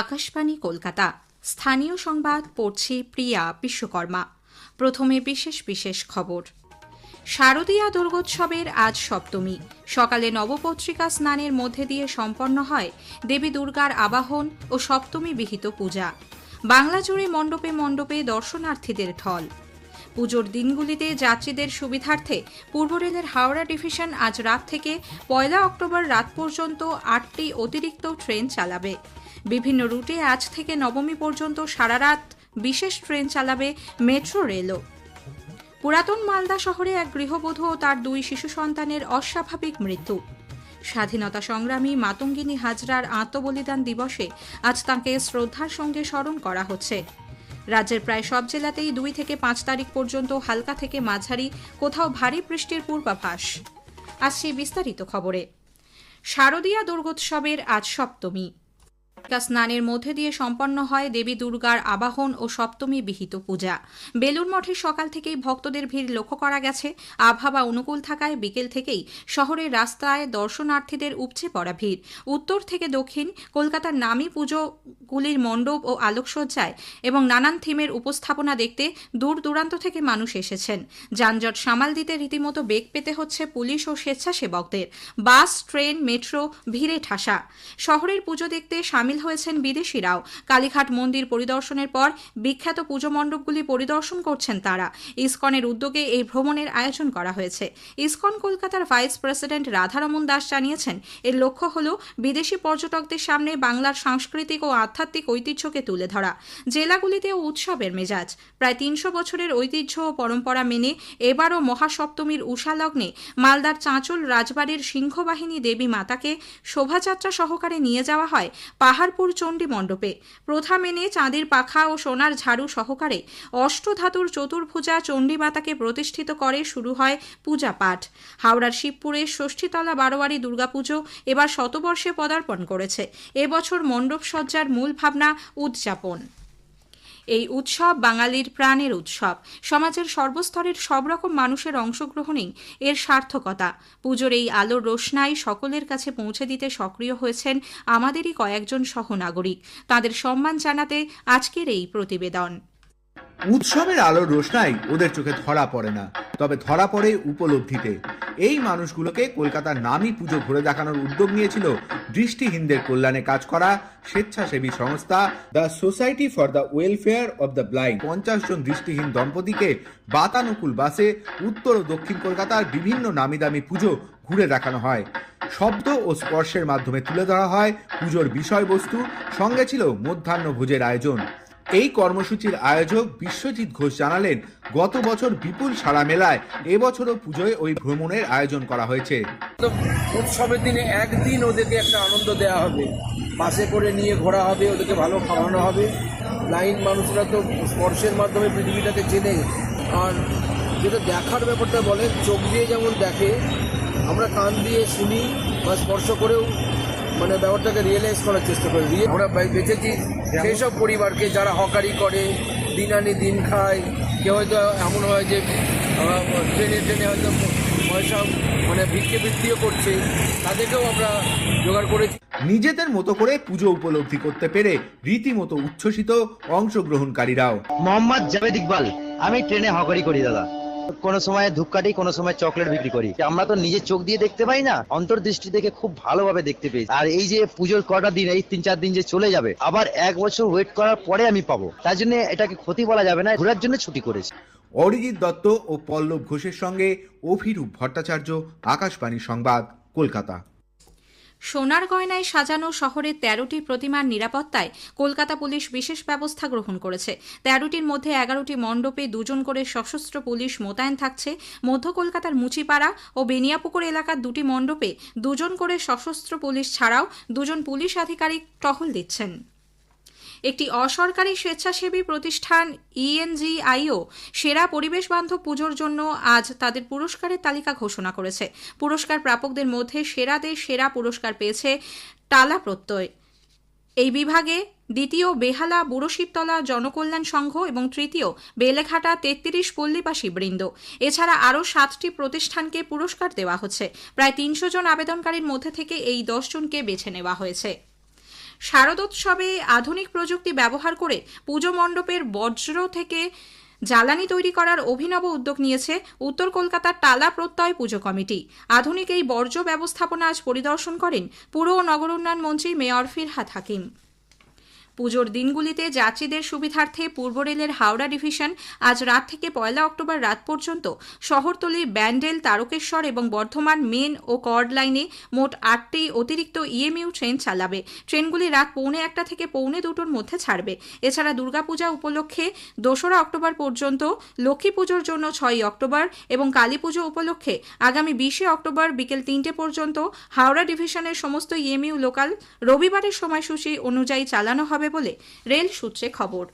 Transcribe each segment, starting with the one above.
আকাশবাণী, কলকাতা। স্থানীয় সংবাদ, পড়ছি প্রিয়া বিশ্বকর্মা। প্রথমে বিশেষ বিশেষ খবর। শারদীয়া দুর্গোৎসবের আজ সপ্তমী। সকালে নবপত্রিকা স্নানের মধ্যে দিয়ে সম্পন্ন হয় দেবী দুর্গার আবাহন ও সপ্তমী বিহিত পূজা। বাংলা জুড়ে মণ্ডপে মণ্ডপে দর্শনার্থীদের ঢল। পুজোর দিনগুলিতে যাত্রীদের সুবিধার্থে পূর্ব রেলের হাওড়া ডিভিশন আজ রাত থেকে পয়লা অক্টোবর রাত পর্যন্ত আটটি অতিরিক্ত ট্রেন চালাবে। বিভিন্ন রুটে আজ থেকে নবমী পর্যন্ত সারা রাত বিশেষ ট্রেন চালাবে মেট্রো রেলও। পুরাতন মালদা শহরে এক গৃহবধূ ও তার দুই শিশু সন্তানের অস্বাভাবিক মৃত্যু। স্বাধীনতা সংগ্রামী মাতঙ্গিনী হাজরার আত্মবলিদান দিবসে আজ তাঁকে শ্রদ্ধার সঙ্গে স্মরণ করা হচ্ছে। রাজ্যের প্রায় সব জেলাতেই দুই থেকে পাঁচ তারিখ পর্যন্ত হালকা থেকে মাঝারি, কোথাও ভারী বৃষ্টির পূর্বাভাস। আসছে বিস্তারিত খবরে। শারদীয়া দুর্গোৎসবের আজ সপ্তমী। স্নানের মধ্যে দিয়ে সম্পন্ন হয় দেবী দুর্গার আবাহন ও সপ্তমী বিহিত পূজা। বেলুর মঠে সকাল থেকেই ভক্তদের ভিড় লক্ষ্য করা গেছে। আবহাওয়া অনুকূল থাকায় বিকেল থেকেই শহরের রাস্তায় দর্শনার্থীদের উপচে পড়া ভিড়। উত্তর থেকে দক্ষিণ কলকাতার নামী পুজোগুলির মণ্ডপ ও আলোকসজ্জায় এবং নানান থিমের উপস্থাপনা দেখতে দূর দূরান্ত থেকে মানুষ এসেছেন। যানজট সামাল দিতে রীতিমতো বেগ পেতে হচ্ছে পুলিশ ও স্বেচ্ছাসেবকদের। বাস, ট্রেন, মেট্রো, ভিড়ে ঠাসা। শহরের পুজো দেখতে সামিল হয়েছেন বিদেশিরাও। কালীঘাট মন্দির পরিদর্শনের পর বিখ্যাত পুজো মণ্ডপগুলি পরিদর্শন করছেন তারা। ইসকনের উদ্যোগে এই ভ্রমণের আয়োজন করা হয়েছে। ইসকন কলকাতার ভাইস প্রেসিডেন্ট রাধারমন দাস জানিয়েছেন, এর লক্ষ্য হল বিদেশি পর্যটকদের সামনে বাংলার সাংস্কৃতিক ও আধ্যাত্মিক ঐতিহ্যকে তুলে ধরা। জেলাগুলিতেও উৎসবের মেজাজ। প্রায় তিনশো বছরের ঐতিহ্য ও পরম্পরা মেনে এবারও মহাসপ্তমীর উষালগ্নে মালদার চাঁচল রাজবাড়ির সিংহবাহিনী দেবী মাতাকে শোভাযাত্রা সহকারে নিয়ে যাওয়া হয় পাহাড়পুর চণ্ডী মণ্ডপে। প্রথা মেনে চাঁদের পাখা ও সোনার ঝাড়ু সহকারে অষ্টধাতুর চতুর্ভুজা চণ্ডীমাতাকে প্রতিষ্ঠিত করে শুরু হয় পূজা পাঠ। হাওড়ার শিবপুরে ষষ্ঠীতলা বারোয়ারি দুর্গাপুজো এবার শতবর্ষে পদার্পণ করেছে। এবছর মণ্ডপ সজ্জার মূল ভাবনা উদযাপন। এই উৎসব বাঙালির প্রাণের উৎসব। সমাজের সর্বস্তরের সব রকম মানুষের অংশগ্রহণেই এর সার্থকতা। পুজোর এই আলোর রোশনাই সকলের কাছে পৌঁছে দিতে সক্রিয় হয়েছেন আমাদেরই কয়েকজন সহনাগরিক। তাদের সম্মান জানাতে আজকের এই প্রতিবেদন। উৎসবের আলোর রোশনাই ওদের চোখে ধরা পড়ে না। তবে ধরা পড়ে উপলব্ধিতে। এই মানুষগুলোকে কলকাতার নামী পুজো ঘুরে দেখানোর উদ্যোগ নিয়েছিল দৃষ্টিহীনদের কল্যাণে কাজ করা স্বেচ্ছাসেবী সংস্থা the society for the welfare of the blind. পঞ্চাশ জন দৃষ্টিহীন দম্পতিকে বাতানুকুল বাসে উত্তর ও দক্ষিণ কলকাতার বিভিন্ন নামি দামি পুজো ঘুরে দেখানো হয়। শব্দ ও স্পর্শের মাধ্যমে তুলে ধরা হয় পুজোর বিষয়বস্তু। সঙ্গে ছিল মধ্যাহ্ন ভোজের আয়োজন। এই কর্মসূচির আয়োজক বিশ্বজিৎ ঘোষ জানালেন, গত বছর বিপুল সাড়া মেলায় এবছরও পুজোয় ওই ভ্রমণের আয়োজন করা হয়েছে। উৎসবের দিনে একদিন ওদেরকে একটা আনন্দ দেওয়া হবে। বাসে করে নিয়ে ঘোরা হবে, ওদেরকে ভালো খাওয়ানো হবে। লাইন মানুষরা তো স্পর্শের মাধ্যমে পৃথিবীটাকে চেনে। আর যেটা দেখার ব্যাপারটা বলে চোখ দিয়ে যেমন দেখে, আমরা কান দিয়ে শুনি বা স্পর্শ করেও মানে ব্যাপারটাকে রিয়েলাইজ করার চেষ্টা করি। আমরা বেঁচেছি সেই সব পরিবারকে যারা হকারি করে দিন আনি দিন খায় কেউ হয়তো এমন হয় যে ট্রেনে ট্রেনে হয়তো পয়সা মানে ভিক্ষে বৃত্তিও করছে তাদেরকেও আমরা জোগাড় করেছি। নিজেদের মতো করে পুজো উপলব্ধি করতে পেরে রীতিমতো উচ্ছ্বসিত অংশগ্রহণকারীরাও। মোহাম্মদ জাভেদ ইকবাল আমি ট্রেনে হকারি করি দাদা। কোনো সময় ধূপকাঠি কোনো সময় চকলেট বিক্রি করি। আমরা তো নিজের চোখ দিয়ে দেখতে পাই না, অন্তর্দৃষ্টি থেকে খুব ভালোভাবে দেখতে পেয়েছি। আর এই যে পুজোর কটা দিন, এই তিন চার দিন যে চলে যাবে, আবার এক বছর ওয়েট করার পরে আমি পাবো। তার জন্য এটাকে ক্ষতি বলা যাবে না, ঘোরার জন্য ছুটি করেছি। অরিজিৎ দত্ত ও পল্লব ঘোষের সঙ্গে অভিরূপ ভট্টাচার্য, আকাশবাণী সংবাদ, কলকাতা। সোনার গয়নায় সাজানো শহরের তেরোটি প্রতিমার নিরাপত্তায় কলকাতা পুলিশ বিশেষ ব্যবস্থা গ্রহণ করেছে। তেরোটির মধ্যে এগারোটি মণ্ডপে দুজন করে সশস্ত্র পুলিশ মোতায়েন থাকছে। মধ্য কলকাতার মুচিপাড়া ও বেনিয়াপুকুর এলাকার দুটি মণ্ডপে দুজন করে সশস্ত্র পুলিশ ছাড়াও দুজন পুলিশ আধিকারিক টহল দিচ্ছেন। একটি অসরকারি স্বেচ্ছাসেবী প্রতিষ্ঠান ইএনজিআইও সেরা পরিবেশ বান্ধব পুজোর জন্য আজ তাদের পুরস্কারের তালিকা ঘোষণা করেছে। পুরস্কার প্রাপকদের মধ্যে সেরাদের সেরা পুরস্কার পেয়েছে টালা প্রত্যয়। এই বিভাগে দ্বিতীয় বেহালা বুড়োশিবতলা জনকল্যাণ সংঘ এবং তৃতীয় বেলেঘাটা তেত্রিশ পল্লীবাসী বৃন্দ। এছাড়া আরও সাতটি প্রতিষ্ঠানকে পুরস্কার দেওয়া হচ্ছে। প্রায় তিনশো জন আবেদনকারীর মধ্যে থেকে এই দশজনকে বেছে নেওয়া হয়েছে। শারদোৎসবে আধুনিক প্রযুক্তি ব্যবহার করে পুজো মণ্ডপের বজ্র থেকে জ্বালানি তৈরি করার অভিনব উদ্যোগ নিয়েছে উত্তর কলকাতার টালা প্রত্যয় পুজো কমিটি। আধুনিক এই বর্জ্য ব্যবস্থাপনা আজ পরিদর্শন করেন পুর ও নগর উন্নয়ন মন্ত্রী মেয়র ফিরহাদ হাকিম। পুজোর দিনগুলিতে যাত্রীদের সুবিধার্থে পূর্ব রেলের হাওড়া ডিভিশন আজ রাত থেকে পয়লা অক্টোবর রাত পর্যন্ত শহরতলি ব্যান্ডেল, তারকেশ্বর এবং বর্ধমান মেন ও কর্ড লাইনে মোট আটটি অতিরিক্ত ইএমইউ ট্রেন চালাবে। ট্রেনগুলি রাত পৌনে একটা থেকে পৌনে দুটোর মধ্যে ছাড়বে। এছাড়া দুর্গাপূজা উপলক্ষে দোসরা অক্টোবর পর্যন্ত লক্ষ্মী পুজোর জন্য ছয়ই অক্টোবর এবং কালী পুজো উপলক্ষে আগামী বিশে অক্টোবর বিকেল তিনটে পর্যন্ত হাওড়া ডিভিশনের সমস্ত ইএমইউ লোকাল রবিবারের সময়সূচি অনুযায়ী চালানো হবে। বলে রেল সূত্রে খবর।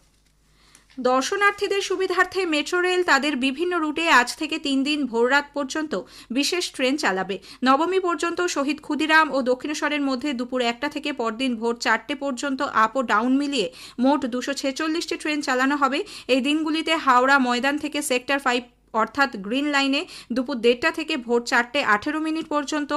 দর্শনার্থীদের সুবিধার্থে মেট্রো রেল তাদের বিভিন্ন রুটে আজ থেকে তিন দিন ভোররাত পর্যন্ত বিশেষ ট্রেন চালাবে। নবমী পর্যন্ত শহীদ ক্ষুদিরাম ও দক্ষিণেশ্বরের মধ্যে দুপুর একটা থেকে পরদিন ভোর চারটে পর্যন্ত আপ ও ডাউন মিলিয়ে মোট দুশো ছেচল্লিশটি ট্রেন চালানো হবে। এই দিনগুলিতে হাওড়া, ময়দান থেকে সেক্টর ফাইভ অর্থাৎ গ্রিন লাইনে দুপুর দেড়টা থেকে ভোর চারটে আঠেরো মিনিট পর্যন্ত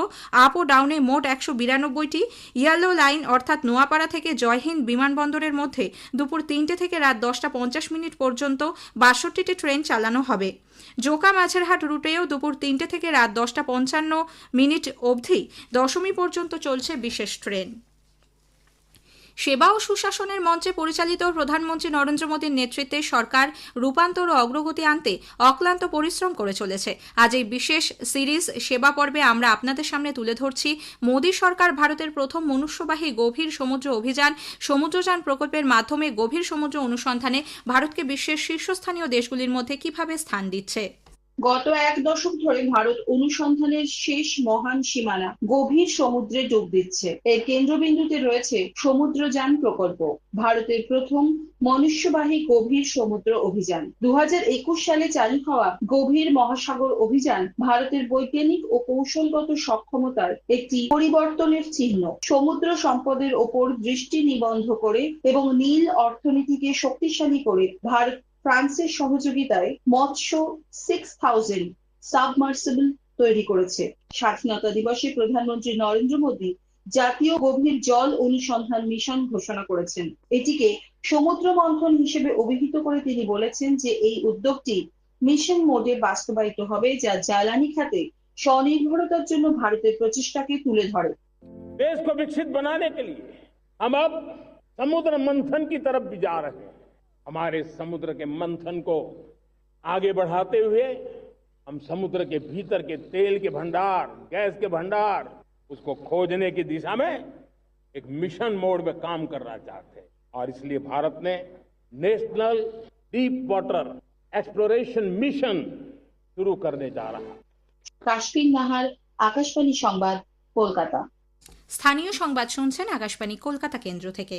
আপ ও ডাউনে মোট একশো বিরানব্বইটি। ইয়েলো লাইন অর্থাৎ নোয়াপাড়া থেকে জয়হিন্দ বিমানবন্দরের মধ্যে দুপুর তিনটে থেকে রাত দশটা পঞ্চাশ মিনিট পর্যন্ত বাষট্টিটি ট্রেন চালানো হবে। জোকা মাঝেরহাট রুটেও দুপুর তিনটে থেকে রাত দশটা পঞ্চান্ন মিনিট অবধি দশমী পর্যন্ত চলছে বিশেষ ট্রেন সেবা ও সুশাসনের মঞ্চে পরিচালিত প্রধানমন্ত্রী নরেন্দ্র মোদীর নেতৃত্বে সরকার রূপান্তর ও অগ্রগতি আনতে অক্লান্ত পরিশ্রম করে চলেছে। আজ এই বিশেষ সিরিজ সেবা পর্বে আমরা আপনাদের সামনে তুলে ধরছি মোদী সরকার ভারতের প্রথম মনুষ্যবাহী গভীর সমুদ্র অভিযান সমুদ্রযান প্রকল্পের মাধ্যমে গভীর সমুদ্র অনুসন্ধানে ভারতকে বিশ্বের শীর্ষস্থানীয় দেশগুলির মধ্যে কীভাবে স্থান দিচ্ছে। গত এক দশক ধরে ভারত অনুসন্ধানের শেষ মহান সীমানা গভীর সমুদ্রে ডুব দিচ্ছে। এর কেন্দ্রবিন্দুতে রয়েছে সমুদ্রযান প্রকল্প, ভারতের প্রথম মনুষ্যবাহী গভীর সমুদ্র অভিযান। দু সালে চালু হওয়া গভীর মহাসাগর অভিযান ভারতের বৈজ্ঞানিক ও কৌশলগত সক্ষমতার একটি পরিবর্তনের চিহ্ন। সমুদ্র সম্পদের ওপর দৃষ্টি নিবন্ধ করে এবং নীল অর্থনীতিকে শক্তিশালী করে ভারত ফ্রান্সের সহযোগিতায় মৎস্য সিক্স থাউজেন্ড সাবমার্সিবল তৈরি করেছে স্বাধীনতা দিবসে প্রধানমন্ত্রী নরেন্দ্র মোদী জাতীয় গভীর জল অনুসন্ধান মিশন ঘোষণা করেছেন এটিকে সমুদ্র মন্থন হিসেবে অভিহিত করে তিনি বলেছেন যে এই উদ্যোগটি মিশন মোডে বাস্তবায়িত হবে যা জ্বালানি খাতে স্বনির্ভরতার জন্য ভারতের প্রচেষ্টাকে তুলে ধরে देश को विकसित बनाने के लिए हम अब समुद्र मंथन की तरफ भी जा रहे हैं हमारे समुद्र के मंथन को आगे बढ़ाते हुए हम समुद्र के भीतर के तेल के भंडार गैस के भंडार उसको खोजने की दिशा में एक मिशन मोड में काम करना चाहते हैं और इसलिए भारत ने national deep water exploration mission शुरू करने जा रहा है কাশ্মীর নাহার আকাশবাণী সংবাদ কলকাতা স্থানীয় সংবাদ শুনছেন আকাশবাণী কলকাতা কেন্দ্র থেকে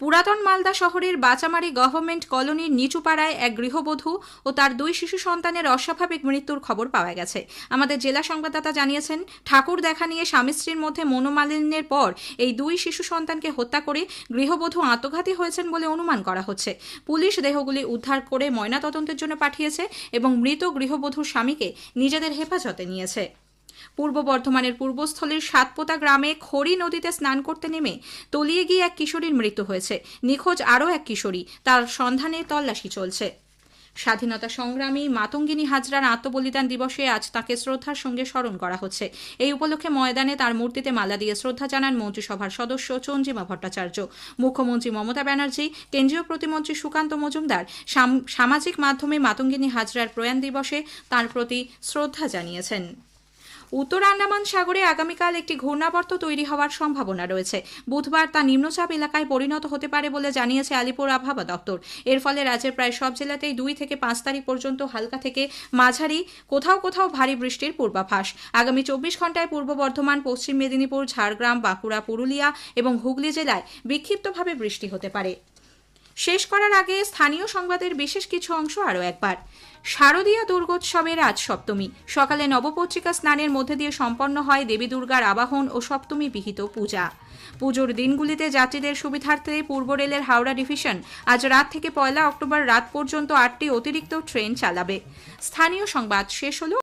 পুরাতন মালদা শহরের বাচামারি গভর্নমেন্ট কলোনির নিচুপাড়ায় এক গৃহবধূ ও তার দুই শিশু সন্তানের অস্বাভাবিক মৃত্যুর খবর পাওয়া গেছে। আমাদের জেলা সংবাদদাতা জানিয়েছেন, ঠাকুর দেখা নিয়ে স্বামী স্ত্রীর মধ্যে মনোমালিন্যের পর এই দুই শিশু সন্তানকে হত্যা করে গৃহবধূ আত্মঘাতী হয়েছেন বলে অনুমান করা হচ্ছে। পুলিশ দেহগুলি উদ্ধার করে ময়নাতদন্তের জন্য পাঠিয়েছে এবং মৃত গৃহবধূর স্বামীকে নিজেদের হেফাজতে নিয়েছে। পূর্ব বর্ধমানের পূর্বস্থলীর সাতপোতা গ্রামে খড়ি নদীতে স্নান করতে নেমে তলিয়ে গিয়ে এক কিশোরীর মৃত্যু হয়েছে। নিখোঁজ আরও এক কিশোরী। তার সন্ধানে তল্লাশি চলছে। স্বাধীনতা সংগ্রামী মাতঙ্গিনী হাজরার আত্মবলিদান দিবসে আজ তাকে শ্রদ্ধার সঙ্গে স্মরণ করা হচ্ছে। এই উপলক্ষে ময়দানে তার মূর্তিতে মালা দিয়ে শ্রদ্ধা জানান মন্ত্রিসভার সদস্য চঞ্জিমা ভট্টাচার্য। মুখ্যমন্ত্রী মমতা ব্যানার্জি, কেন্দ্রীয় প্রতিমন্ত্রী সুকান্ত মজুমদার, সাম- সামাজিক মাধ্যমে মাতঙ্গিনী হাজরার প্রয়াণ দিবসে তার প্রতি শ্রদ্ধা জানিয়েছেন। উত্তর আন্দামান সাগরে আগামীকাল একটি ঘূর্ণাবর্ত তৈরি হওয়ার সম্ভাবনা রয়েছে। বুধবার তা নিম্নচাপ এলাকায় পরিণত হতে পারে বলে জানিয়েছে আলিপুর আবহাওয়া দপ্তর। এর ফলে রাজ্যের প্রায় সব জেলাতেই দুই থেকে পাঁচ তারিখ পর্যন্ত হালকা থেকে মাঝারি, কোথাও কোথাও ভারী বৃষ্টির পূর্বাভাস। আগামী চব্বিশ ঘন্টায় পূর্ব বর্ধমান, পশ্চিম মেদিনীপুর, ঝাড়গ্রাম, বাঁকুড়া, পুরুলিয়া এবং হুগলি জেলায় বিক্ষিপ্তভাবে বৃষ্টি হতে পারে। শেষ করার আগে স্থানীয় সংবাদের বিশেষ কিছু অংশ আরও একবার। শারদীয়া দুর্গোৎসবের আজ সপ্তমী সকালে নবপত্রিকা স্নানের মধ্যে দিয়ে সম্পন্ন হয় দেবী দুর্গার আবাহন ও সপ্তমী বিহিত পূজা। পুজোর দিনগুলিতে যাত্রীদের সুবিধার্থে পূর্ব রেলের হাওড়া ডিভিশন আজ রাত থেকে পয়লা অক্টোবর রাত পর্যন্ত আটটি অতিরিক্ত ট্রেন চালাবে। স্থানীয় সংবাদ শেষ হলো।